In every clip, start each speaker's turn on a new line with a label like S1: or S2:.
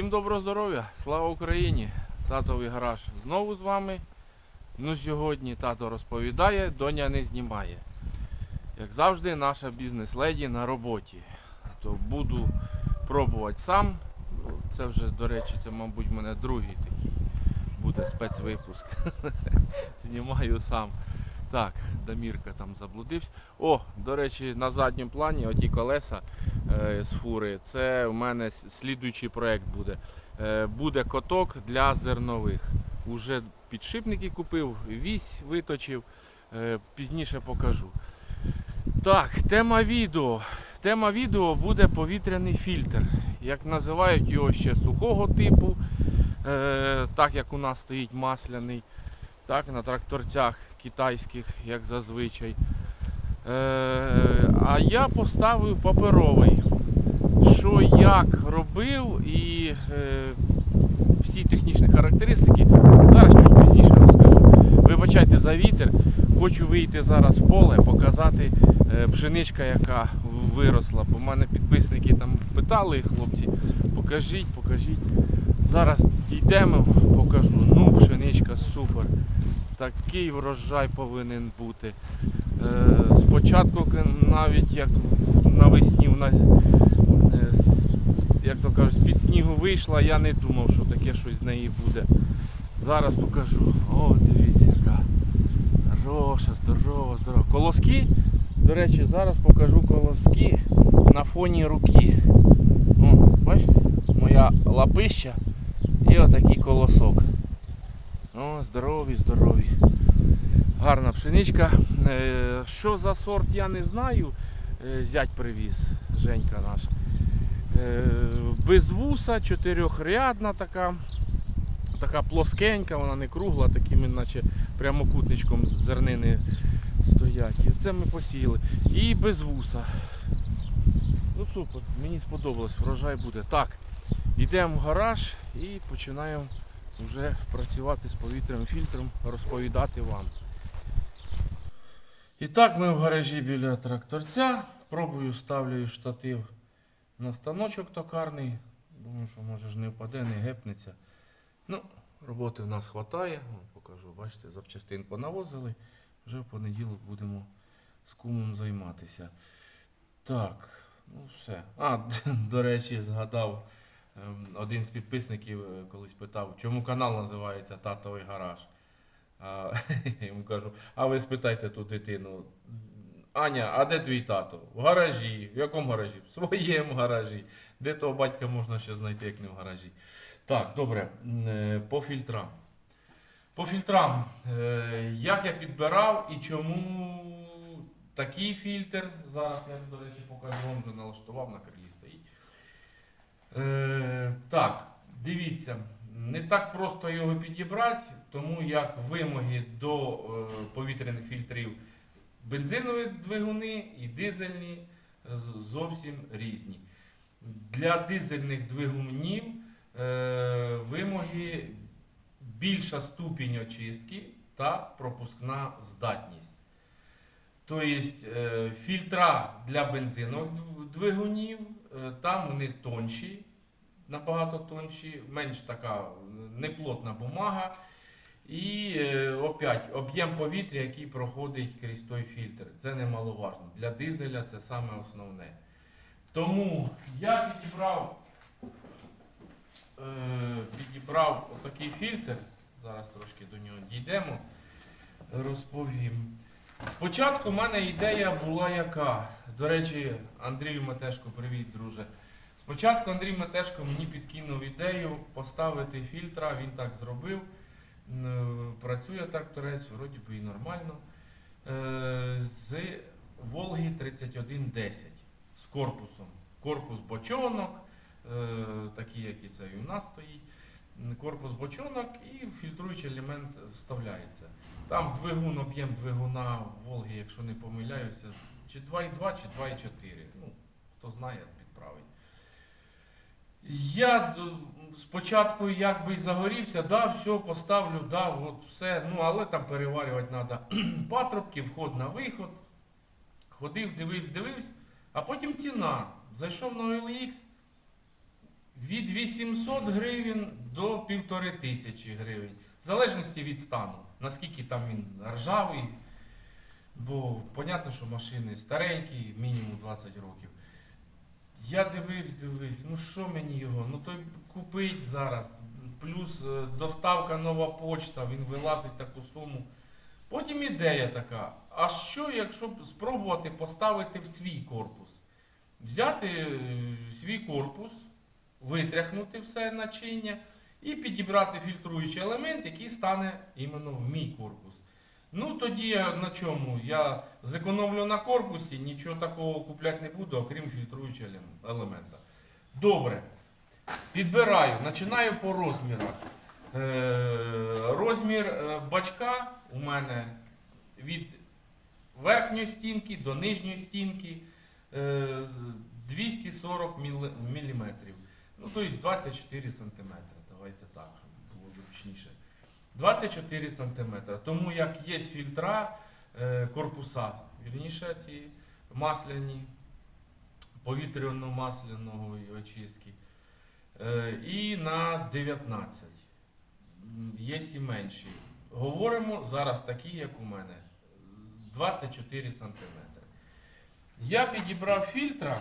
S1: Всім доброго здоров'я! Слава Україні! Татовий гараж знову з вами. Ну сьогодні тато розповідає, доня не знімає. Як завжди, наша бізнес-леді на роботі. То буду пробувати сам. Це вже, до речі, це, мабуть, в мене другий такий буде спецвипуск. Знімаю сам. Так, Дамірка там заблудився. О, до речі, на задньому плані оті колеса з фури. Це у мене слідуючий проект буде. Е, буде коток для зернових. Уже підшипники купив, вісь виточив. Е, пізніше покажу. Так, тема відео. Тема відео буде повітряний фільтр. Як називають його ще сухого типу, е, так як у нас стоїть масляний, так, на тракторцях китайських, як зазвичай. Е, а я поставив паперовий. Що як робив і е, всі технічні характеристики. Зараз чуть пізніше розкажу. Вибачайте за вітер. Хочу вийти зараз в поле, показати е, пшеничка, яка виросла. Бо в мене підписники там питали, хлопці, покажіть, покажіть. Зараз дійдемо, покажу. Супер. Такий врожай повинен бути. Е, спочатку навіть як навесні у нас е, як то кажуть, з-під снігу вийшла, я не думав, що таке щось з неї буде. Зараз покажу. О, дивіться, яка хороша, здорова, здорова. Колоски, до речі, зараз покажу колоски на фоні руки. О, бачите, моя лапища і отакий колосок. О, здорові, здорові. Гарна пшеничка. Е, Що за сорт, я не знаю. Е, Зять привіз, Женька наш. Е, Без вуса, чотирьохрядна така. Така плоскенька, вона не кругла, такими, наче прямокутничком зернини стоять. І це ми посіяли. І без вуса. Ну супер, мені сподобалось, врожай буде. Так, йдемо в гараж і починаємо вже працювати з повітряним фільтром, розповідати вам. І так ми в гаражі біля тракторця. Пробую ставлю штатив на станочок токарний. Думаю, що може ж не впаде, не гепнеться. Ну, роботи в нас вистачає. Покажу, бачите, запчастин понавозили. Вже в понеділок будемо з кумом займатися. Так, ну все. А, до речі, згадав. Ем, Один з підписників е, колись питав, чому канал називається Татовий гараж. Йому кажу, а ви спитайте ту дитину. Аня, а де твій тато? В гаражі. В якому гаражі? В своєму гаражі. Де того батька можна ще знайти, як не в гаражі. Так, добре, е, по фільтрам. По фільтрам. Е, Як я підбирав і чому такий фільтр. Зараз я, до речі, покажу вам вже налаштував на крилі. Е, так, дивіться, не так просто його підібрати, тому як вимоги до е, повітряних фільтрів бензинові двигуни і дизельні е, зовсім різні. Для дизельних двигунів е, вимоги більша ступінь очистки та пропускна здатність. Тобто е, фільтра для бензинових двигунів, там вони тонші, набагато тонші, менш така е, неплотна бумага. І е, опять об'єм повітря, який проходить крізь той фільтр. Це немаловажно. Для дизеля це саме основне. Тому я підібрав, е, підібрав отакий фільтр. Зараз трошки до нього дійдемо. Розповім. Спочатку в мене ідея була яка. До речі, Андрію Метешко, привіт, друже. Спочатку Андрій Метешко мені підкинув ідею поставити фільтра, він так зробив. Працює тракторець, вроді би і нормально. Е, З Волги 3110 з корпусом. Корпус бочонок, е, такий, як і це і у нас стоїть. Корпус бочонок і фільтруючий елемент вставляється. Там двигун, об'єм двигуна Волги, якщо не помиляюся, чи 2,2, чи 2,4. Ну, хто знає, підправить. Я спочатку якби й загорівся, да, все, поставлю, да, от все. Ну, але там переварювати треба патрубки, вход на виход. Ходив, дивився, дивився, а потім ціна. Зайшов на OLX, від 800 гривень до 1500 гривень. В залежності від стану, наскільки там він ржавий. Бо понятно, що машини старенькі, мінімум 20 років. Я дивився, дивився, ну що мені його? Ну той купить зараз. Плюс е, доставка нова почта, він вилазить таку суму. Потім ідея така: а що, якщо спробувати поставити в свій корпус? Взяти е, свій корпус, витряхнути все начиння і підібрати фільтруючий елемент, який стане іменно в мій корпус. Ну тоді на чому? Я зекономлю на корпусі, нічого такого купляти не буду, окрім фільтруючого елемента. Добре. Підбираю, починаю по розмірах. Е, розмір е, бачка у мене від верхньої стінки до нижньої стінки е, 240 мм. Ну, тобто 24 см. Давайте так, щоб було зручніше. 24 см. Тому як є фільтра, е, корпуса, вірніше ці масляні, повітряно-масляного очистки. Е, І на 19. Є і менші. Говоримо зараз такі, як у мене. 24 см. Я підібрав фільтра.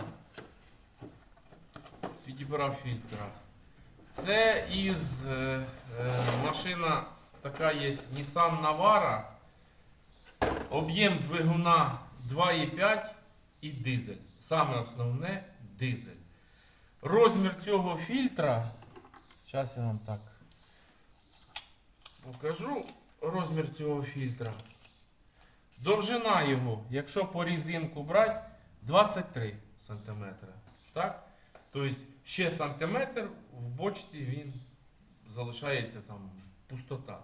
S1: Підібрав фільтра. Це із е, е, машина така є Nissan Navara. Об'єм двигуна 2,5 і дизель. Саме основне дизель. Розмір цього фільтра. Зараз я вам так покажу розмір цього фільтра. Довжина його, якщо по різинку брати, 23 см. Так? Тобто ще сантиметр в бочці він залишається там пустота.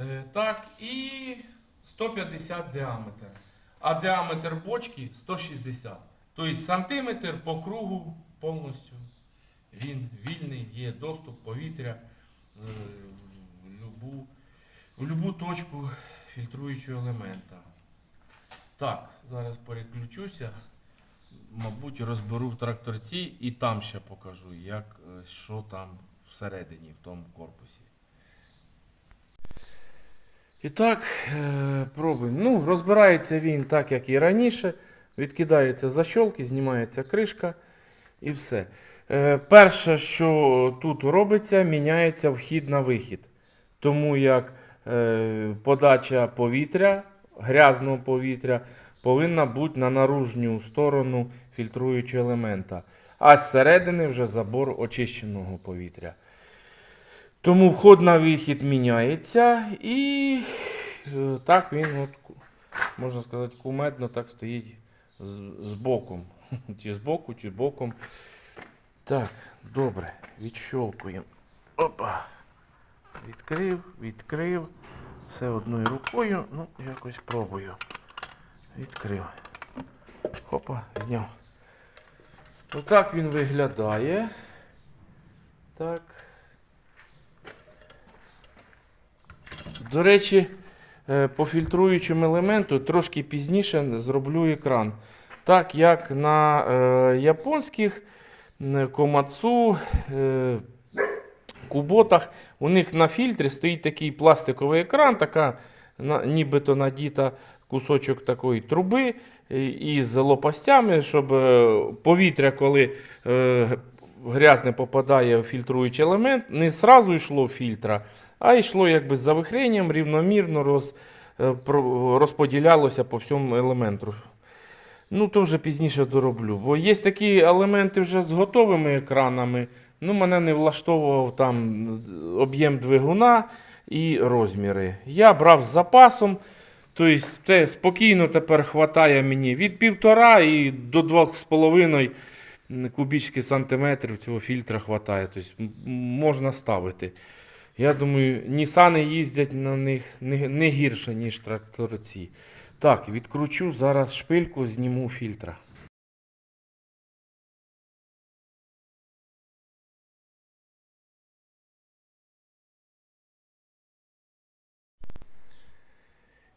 S1: Е, так, і 150 діаметр. А діаметр бочки 160. Тобто сантиметр по кругу повністю він вільний, є доступ повітря е, в любу, в любу точку фільтруючого елемента. Так, зараз переключуся. Мабуть, розберу в тракторці і там ще покажу, як, е, що там всередині в тому корпусі. І так, е, пробуємо. Ну, розбирається він так, як і раніше. Відкидаються защолки, знімається кришка і все. Е, Перше, що тут робиться, міняється вхід на вихід. Тому як е, подача повітря, грязного повітря, повинна бути на наружню сторону фільтруючого елемента. А зсередини вже забор очищеного повітря. Тому вход на вихід міняється і е, так він, от, можна сказати, кумедно так стоїть з, з боком. Чи з боку, чи боком. Так, добре, відщолкуємо. Опа. Відкрив, відкрив. Все одною рукою. Ну, якось пробую. Відкрив. Хопа, зняв. Отак він виглядає. Так. До речі, е, по фільтруючому елементу трошки пізніше зроблю екран. Так як на е, японських комацу е, куботах, у них на фільтрі стоїть такий пластиковий екран, така на, нібито надіта кусочок такої труби е, із лопастями, щоб е, повітря, коли е, грязне попадає в фільтруючий елемент, не зразу йшло фільтра, а йшло якби з завихренням, рівномірно роз, е, розподілялося по всьому елементу. Ну, то вже пізніше дороблю. Бо є такі елементи вже з готовими екранами. Ну, мене не влаштовував там об'єм двигуна і розміри. Я брав з запасом. Тобто, це спокійно тепер хватає мені від півтора і до 2,5 кубічних сантиметрів цього фільтра хватає. Тобто, можна ставити. Я думаю, Нісани їздять на них не, не гірше, ніж тракторці. Так, відкручу зараз шпильку, зніму фільтра.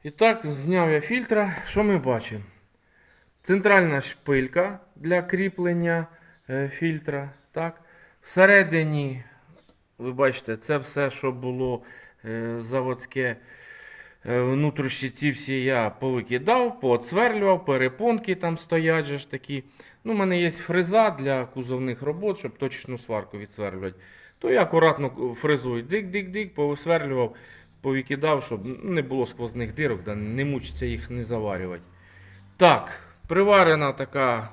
S1: І так, зняв я фільтра. Що ми бачимо? Центральна шпилька для кріплення е, фільтра. Так? Всередині, бачите, це все, що було е, заводське. Е, Внутрішні ці всі я повикидав, поотсверлював, перепонки там стоять же ж такі. Ну, у мене є фреза для кузовних робот, щоб точну сварку відсверлювати. То я акуратно фрезою дик-дик-дик, повисверлював, повикидав, щоб не було сквозних дирок, да не мучиться їх не заварювати. Так, приварена така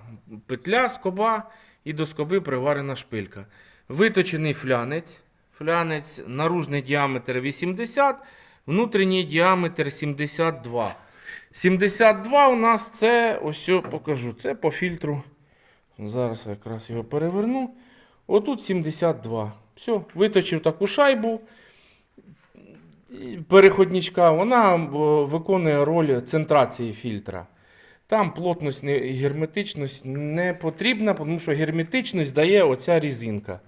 S1: петля, скоба, і до скоби приварена шпилька. Виточений флянець. Флянець, наружний діаметр 80, внутрішній діаметр 72. 72 у нас це, ось покажу, це по фільтру. Зараз я якраз його переверну. Отут 72. Все, виточив таку шайбу. Переходничка, вона е, виконує роль центрації фільтра. Там плотність і герметичність не потрібна, тому що герметичність дає оця різинка.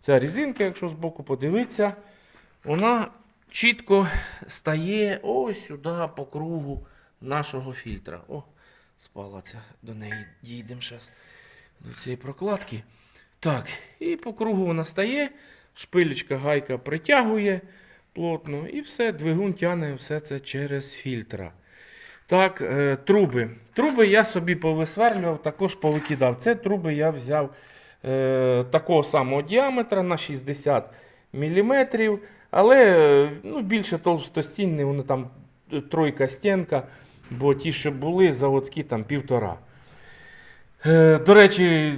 S1: Ця різинка, якщо збоку подивитися, вона чітко стає ось сюди по кругу нашого фільтра. О, спала ця, до неї дійдемо зараз до цієї прокладки. Так, і по кругу вона стає, шпилечка гайка притягує плотно, і все, двигун тягне все це через фільтра. Так, е, труби. Труби я собі повисверлював, також повикидав. Це труби я взяв е, такого самого діаметра на 60 мм, але е, ну, більше товстостінні, вони там е, тройка стінка, бо ті, що були, заводські там півтора. До речі,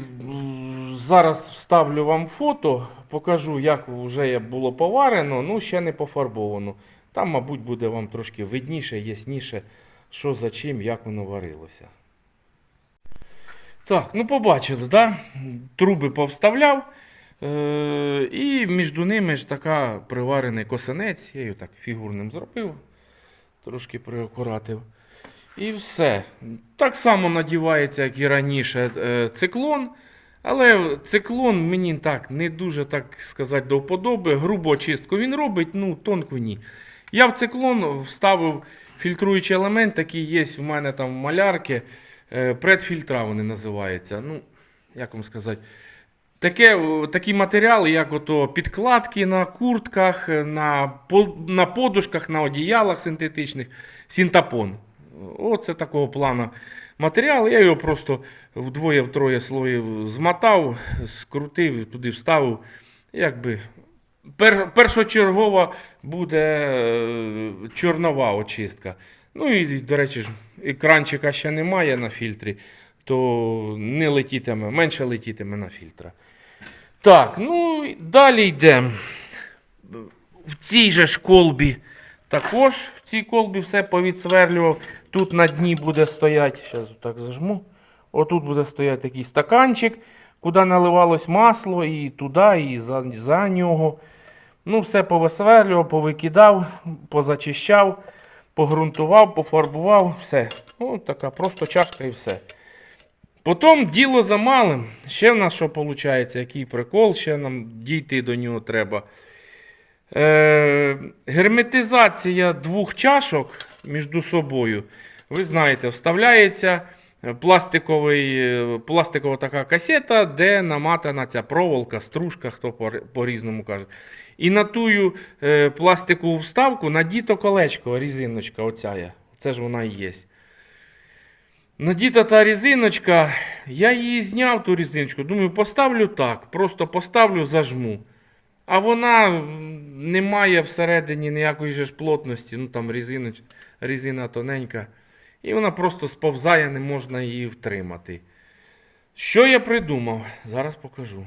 S1: зараз вставлю вам фото, покажу, як вже було поварено, ну ще не пофарбовано. Там, мабуть, буде вам трошки видніше, ясніше, що за чим, як воно варилося. Так, ну побачили, да? труби повставляв. Е- і між ними ж така приварений косинець. Я його так фігурним зробив, трошки приокуратив. І все. Так само надівається, як і раніше, е, циклон. Але циклон мені так не дуже так сказати до вподоби. Грубу очистку він робить, ну тонку ні. Я в циклон вставив фільтруючий елемент, такий є у мене там в малярки. Е, Предфільтра вони називаються. Ну, як вам сказати. Таке, такі матеріали, як ото підкладки на куртках, на, на подушках, на одіялах синтетичних, синтапон. Оце такого плану матеріал. Я його просто вдвоє-втроє слоїв змотав, скрутив, туди вставив. Якби пер, першочергова буде е, чорнова очистка. Ну і, до речі, ж, екранчика ще немає на фільтрі, то не летітиме, менше летітиме на фільтра. Так, ну далі йдемо. В цій же ж колбі також в цій колбі все повідсверлював. Тут на дні буде стояти, зараз так зажму. Отут буде стояти такий стаканчик, куди наливалось масло, і туди, і за, за нього. Ну, все повисверлював, повикидав, позачищав, погрунтував, пофарбував, все. Ну, така просто чашка і все. Потім діло за малим. Ще в нас що виходить, який прикол, ще нам дійти до нього треба. Е, герметизація двох чашок між собою. Ви знаєте, вставляється пластиковий, пластикова така касета, де наматана ця проволока, стружка, хто по- по-різному каже. І на тую е, пластикову вставку надіто колечко, різиночка. Оця є. Це ж вона і є. Надіта та резиночка, я її зняв ту резиночку. Думаю, поставлю так, просто поставлю, зажму. А вона не має всередині ніякої ж плотності, ну там резиноч, резина тоненька. І вона просто сповзає, не можна її втримати. Що я придумав? Зараз покажу.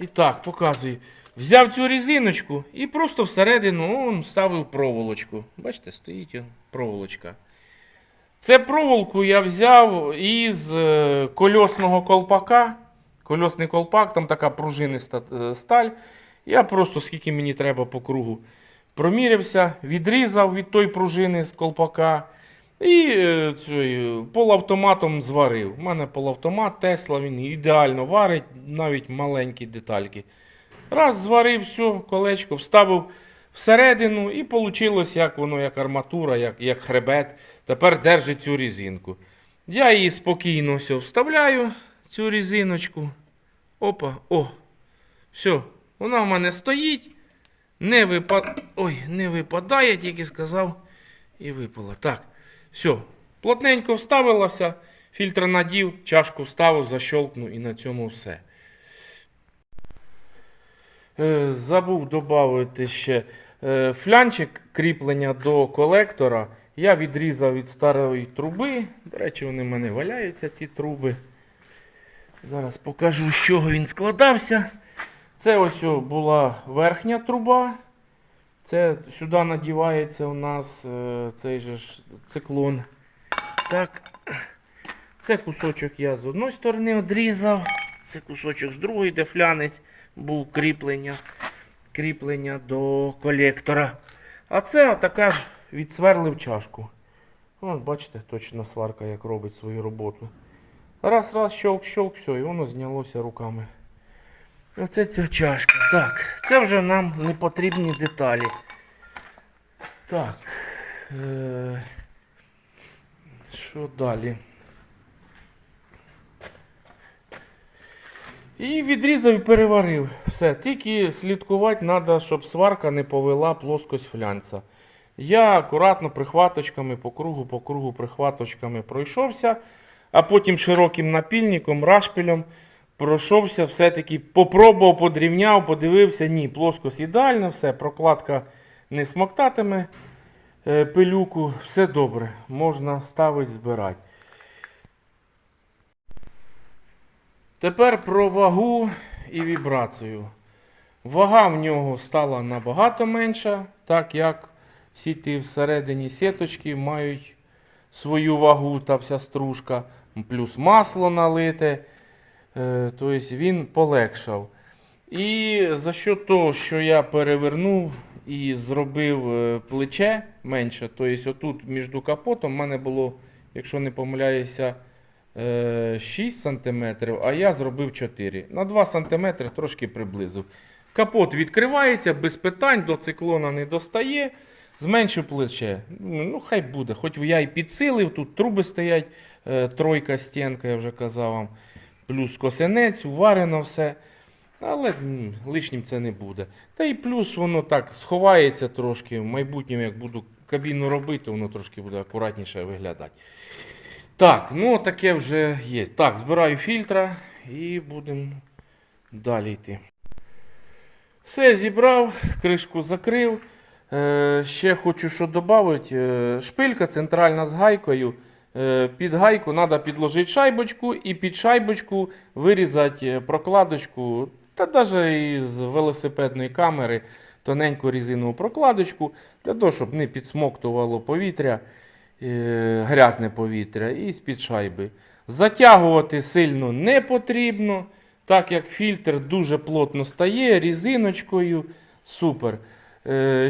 S1: І так, показую. Взяв цю резиночку і просто всередину он, ставив проволочку. Бачите, стоїть проволочка. Це проволоку я взяв із е, кольосного колпака. Кольосний колпак, там така пружиниста е, сталь. Я просто скільки мені треба по кругу промірявся, відрізав від тої пружини з колпака. І е, цей, полуавтоматом зварив. У мене полуавтомат Тесла, він ідеально варить, навіть маленькі детальки. Раз зварив, все, колечко, вставив всередину і вийшло, як воно, як арматура, як, як хребет. Тепер держить цю резинку. Я її спокійно все вставляю, цю резиночку. Опа, о. Все, вона в мене стоїть. Не випа... Ой, не випадає, тільки сказав. І випала. Так. Все. Плотненько вставилася, фільтр надів, чашку вставив, защолкнув і на цьому все. Е, Забув додати ще е, флянчик кріплення до колектора. Я відрізав від старої труби. До речі, вони в мене валяються, ці труби. Зараз покажу, з чого він складався. Це ось була верхня труба. Це сюди надівається у нас е, цей же ж циклон. Так. Це кусочок я з одної сторони одрізав. Це кусочок з другої, де флянець був кріплення, кріплення до колектора. А це така ж відсверлив чашку. Вон, бачите, точна сварка, як робить свою роботу. Раз, раз, щолк, щолк, все, і воно знялося руками. Оце ця чашка. Так, це вже нам не потрібні деталі. Так. Е- що далі? І відрізав і переварив. Все. Тільки слідкувати треба, щоб сварка не повела плоскость флянця. Я акуратно прихваточками по кругу, по кругу прихваточками пройшовся, а потім широким напільником, рашпілем пройшовся, все-таки попробував, подрівняв, подивився. Ні, плоскость ідеальна, все, прокладка не смоктатиме е, пилюку, все добре, можна ставити, збирати. Тепер про вагу і вібрацію. Вага в нього стала набагато менша, так як всі ті всередині сіточки мають свою вагу та вся стружка, плюс масло налите. Е, Тобто він полегшав. І за що того, що я перевернув і зробив е, плече менше, тобто отут між капотом в мене було, якщо не помиляюся, е, 6 см, а я зробив 4 На 2 см трошки приблизив. Капот відкривається без питань, до циклона не достає. Зменшив плече. Ну, хай буде. Хоч я і підсилив, тут труби стоять, е, тройка стінка, я вже казав вам. Плюс косинець, уварено все. Але лишнім це не буде. Та і плюс воно так сховається трошки. В майбутньому, як буду кабіну робити, воно трошки буде акуратніше виглядати. Так, ну таке вже є. Так, збираю фільтра і будемо далі йти. Все зібрав, кришку закрив. Е, ще хочу що додати. Е, шпилька центральна з гайкою. Е, під гайку треба підложити шайбочку і під шайбочку вирізати е, прокладочку, та навіть із велосипедної камери тоненьку резинову прокладочку, для того, щоб не підсмоктувало повітря, е, грязне повітря і з-під шайби. Затягувати сильно не потрібно, так як фільтр дуже плотно стає резиночкою. Супер.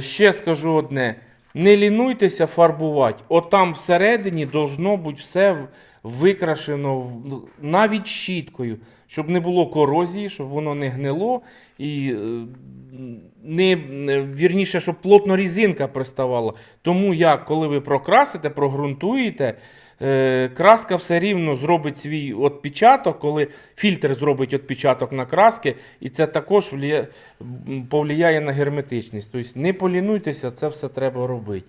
S1: Ще скажу одне. Не лінуйтеся фарбувати. Отам всередині должно бути все викрашено навіть щіткою, щоб не було корозії, щоб воно не гнило і е, не, е, вірніше, щоб плотно різинка приставала. Тому як, коли ви прокрасите, прогрунтуєте, краска все рівно зробить свій відпечаток, коли фільтр зробить відпечаток на краски, і це також влія- повлияє на герметичність. Тобто не полінуйтеся, це все треба робити.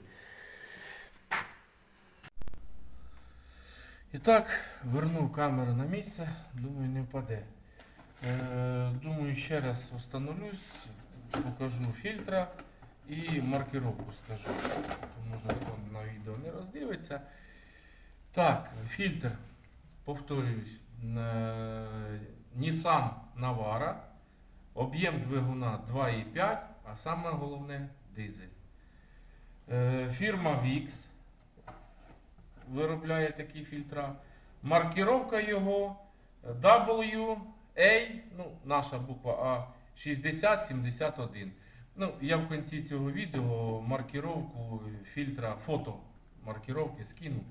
S1: І так, вернув камеру на місце, думаю, не впаде. Е, думаю, ще раз встановлюсь, покажу фільтра і маркировку скажу. Хто на відео не роздивиться. Так, фільтр, повторююсь, е, Nissan Navara, об'єм двигуна 2,5, а саме головне дизель. Е, Фірма VIX виробляє такі фільтра. Маркіровка його WA, ну, наша буква А 6071. Ну, я в кінці цього відео маркіровку фільтра, фото маркіровки скину.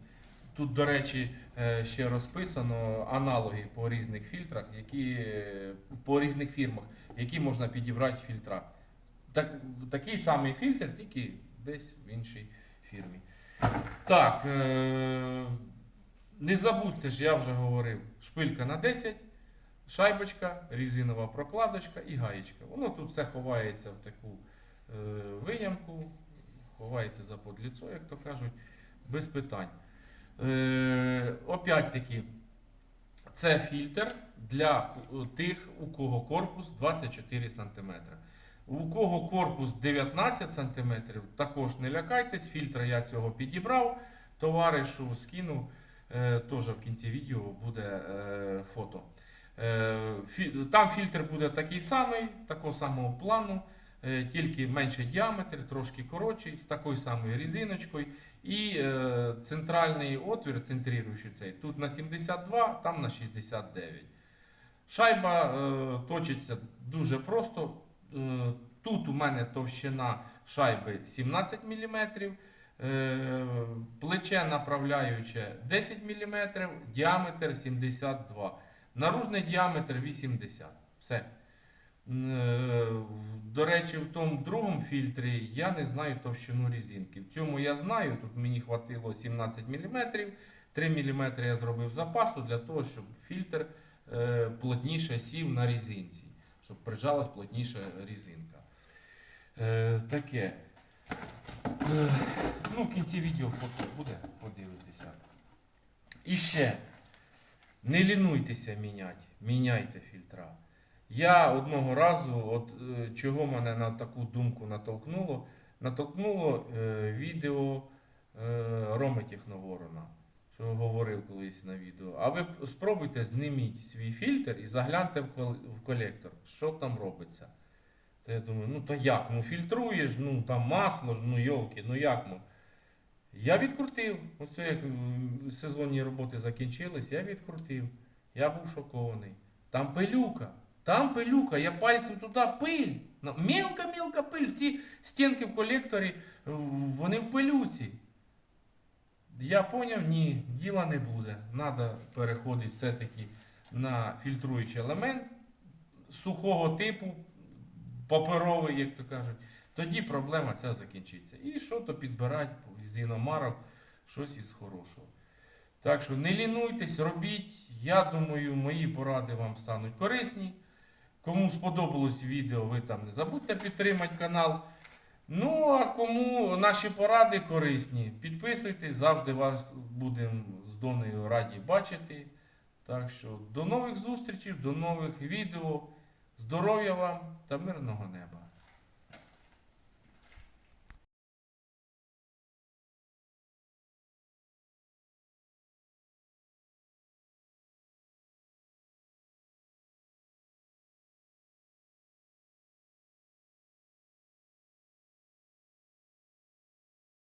S1: Тут, до речі, е, ще розписано аналоги по різних фільтрах, які е, по різних фірмах, які можна підібрати фільтра. Так, такий самий фільтр, тільки десь в іншій фірмі. Так, е- не забудьте ж, я вже говорив, шпилька на 10, шайбочка, резинова прокладочка і гаєчка. Воно тут все ховається в таку виямку, ховається за подліцо, як то кажуть, без питань. Е, опять-таки, це фільтр для тих, у кого корпус 24 см. У кого корпус 19 см, також не лякайтесь, фільтр я цього підібрав, товаришу скинув. Е, Теж в кінці відео буде е, фото. Там фільтр буде такий самий, такого самого плану, тільки менший діаметр, трошки коротший, з такою самою резиночкою. І е, центральний отвір, центруючий цей, тут на 72, там на 69. Шайба е, точиться дуже просто. Е, тут у мене товщина шайби 17 мм, е, плече направляюче 10 мм, діаметр 72 Наружний діаметр 80. Все. Е, До речі, в тому другому фільтрі я не знаю товщину різинки. В цьому я знаю, тут мені хватило 17 мм, 3 мм я зробив запасу для того, щоб фільтр е, плотніше сів на різинці, щоб прижалась плотніше різинка. Е, таке. Ну, в кінці відео буде, подивитися. І ще. Не лінуйтеся міняти, міняйте фільтра. Я одного разу, от е, чого мене на таку думку натолкнуло, натолкнуло е, відео е, Роми Техноворона, що говорив колись на відео. А ви спробуйте зніміть свій фільтр і загляньте в, кол- в колектор, що там робиться. То я думаю, ну то як? Ну фільтруєш, ну там масло ж, ну йолки, ну як ну. Я відкрутив. Ось як сезонні роботи закінчились, я відкрутив. Я був шокований. Там пилюка. Там пилюка, я пальцем туди пиль. Мілка-мілка пиль. Всі стінки в колекторі, вони в пилюці. Я поняв, ні, діла не буде. Треба переходити все-таки на фільтруючий елемент сухого типу, паперовий, як то кажуть. Тоді проблема ця закінчиться. І що то підбирати з іномарок, щось із хорошого. Так що не лінуйтесь, робіть. Я думаю, мої поради вам стануть корисні. Кому сподобалось відео, ви там не забудьте підтримати канал. Ну, а кому наші поради корисні, підписуйтесь, завжди вас будемо з Донею раді бачити. Так що до нових зустрічей, до нових відео. Здоров'я вам та мирного неба!